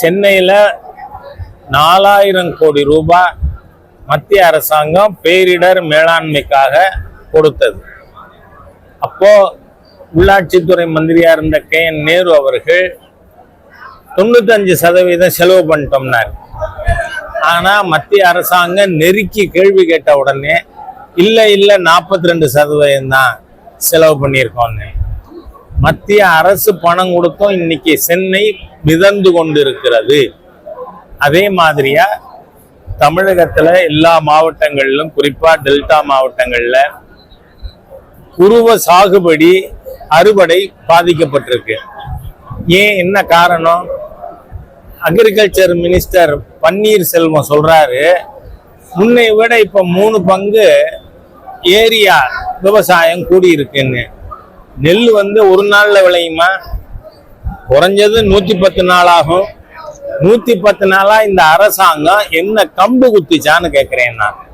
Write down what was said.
சென்னையில் நாலாயிரம் கோடி ரூபாய் மத்திய அரசாங்கம் பேரிடர் மேலாண்மைக்காக கொடுத்தது. அப்போ உள்ளாட்சித்துறை மந்திரியா இருந்த கே. என். நேரு அவர்கள் தொண்ணூத்தஞ்சு சதவீதம் செலவு பண்ணிட்டோம்னார். ஆனா மத்திய அரசாங்கம் நெருக்கி கேள்வி கேட்ட உடனே இல்லை இல்லை நாற்பத்தி ரெண்டு சதவீதம் தான் செலவு பண்ணியிருக்கோன்னு மத்திய அரசு பணம் கொடுத்தும். இன்னைக்கு சென்னை மிதந்து கொண்டிருக்கிறது. அதே மாதிரியா தமிழகத்துல எல்லா மாவட்டங்களிலும் குறிப்பா டெல்டா மாவட்டங்கள்ல குருவ சாகுபடி அறுவடை பாதிக்கப்பட்டிருக்கு. ஏன் என்ன காரணம்? அக்ரிகல்ச்சர் மினிஸ்டர் பன்னீர்செல்வம் சொல்றாரு முன்னை விட இப்ப மூணு பங்கு ஏரியா விவசாயம் கூடி இருக்குன்னு நெல் வந்து ஒரு நாள்ல விளையுமா? குறைஞ்சது நூத்தி பத்து நாள் ஆகும் நூத்தி பத்து நாளா இந்த அரசாங்கம் என்ன கம்பு குத்துச்சான்னு கேக்குறேன் நான்.